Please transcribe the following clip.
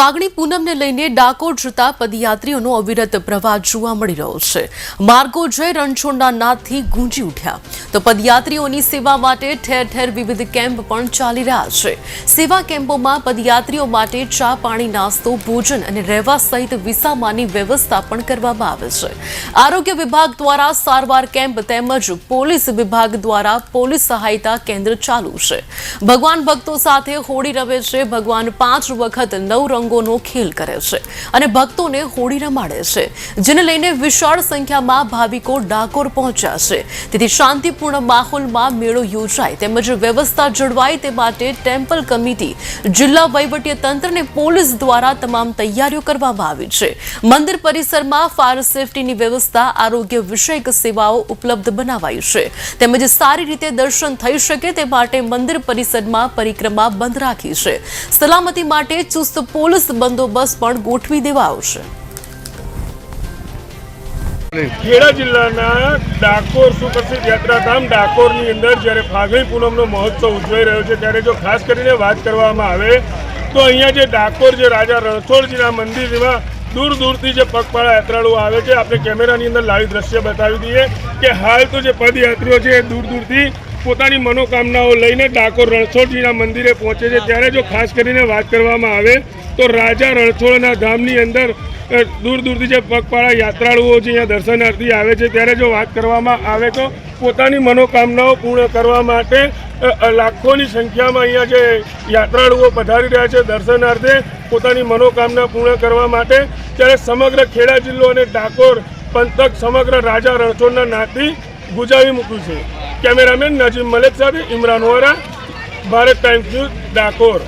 ફાગણી પૂનમને લઈને ડાકોર જતા પદયાત્રીઓનો અવિરત પ્રવાહ જોવા મળી રહ્યો છે. માર્ગો જય રણછોડના નાદથી ગુંજી ઉઠ્યા. તો પદયાત્રીઓની સેવા માટે ઠેર ઠેર વિવિધ કેમ્પ પણ ચાલી રહ્યા છે. સેવા કેમ્પોમાં પદયાત્રીઓ માટે ચા પાણી, નાસ્તો, ભોજન અને રહેવા સહિત વિસામાની વ્યવસ્થા પણ કરવામાં આવે છે. આરોગ્ય વિભાગ દ્વારા સારવાર કેમ્પ તેમજ પોલીસ વિભાગ દ્વારા પોલીસ સહાયતા કેન્દ્ર ચાલુ છે. ભગવાન ભક્તો સાથે હોળી રમે છે. ભગવાન પાંચ વખત નવ રંગોનો ખેલ કરે છે અને ભક્તોને હોળી રમાડે છે, જેને લઈને વિશાળ સંખ્યામાં ભાવિકો ડાકોર પહોંચ્યા છે. તેથી શાંતિપૂર્ણ માહોલમાં મેળો યોજાય તેમજ વ્યવસ્થા જળવાય તે માટે ટેમ્પલ કમિટી, જિલ્લા તંત્ર અને પોલીસ દ્વારા તમામ તૈયારીઓ કરવામાં આવી છે. મંદિર પરિસરમાં ફાયર સેફટીની વ્યવસ્થા, આરોગ્ય વિષયક સેવાઓ ઉપલબ્ધ બનાવાઈ છે. તેમજ સારી રીતે દર્શન થઈ શકે તે માટે મંદિર પરિસરમાં પરિક્રમા બંધ રાખી છે. સલામતી માટે ચુસ્ત પોલીસ બંદોબસ્ત પણ ગોઠવી દેવાયો છે. ખેડા જિલ્લાના ડાકોર સુપ્રસિદ્ધ યાત્રાધામ ડાકોરની અંદર જ્યારે ફાગણી પૂનમનો મહોત્સવ ઉજવાઈ રહ્યો છે, ત્યારે જો ખાસ કરીને વાત કરવામાં આવે, તો અહીંયા જે ડાકોર જે રાજા રણછોડજીના મંદિરમાં દૂર દૂરથી જે પગપાળા યાત્રાળુઓ આવે છે, આપણે કેમેરાની અંદર લાવી દ્રશ્ય બતાવી દઈએ કે હાલ તો જે પદયાત્રીઓ છે એ દૂર દૂરથી પોતાની મનોકામનાઓ લઈને ડાકોર રણછોડજીના મંદિરે પહોંચે છે. ત્યારે જો ખાસ કરીને વાત કરવામાં આવે તો રાજા રણછોડના ધામની અંદર દૂર દૂરથી જે પગપાળા યાત્રાળુઓ છે અહીંયા દર્શનાર્થી આવે છે, ત્યારે જો વાત કરવામાં આવે તો પોતાની મનોકામનાઓ પૂર્ણ કરવા માટે લાખોની સંખ્યામાં અહીંયા જે યાત્રાળુઓ પધારી રહ્યા છે દર્શનાર્થે, પોતાની મનોકામના પૂર્ણ કરવા માટે, ત્યારે સમગ્ર ખેડા જિલ્લો અને ડાકોર પંથક સમગ્ર રાજા રણછોડના નાથી ગુજાવી મૂક્યું છે. કેમેરામેન નજીમ મલેક સાથે ઇમરાન વોરા, ભારત ટાઈમ્સ ન્યૂઝ, ડાકોર.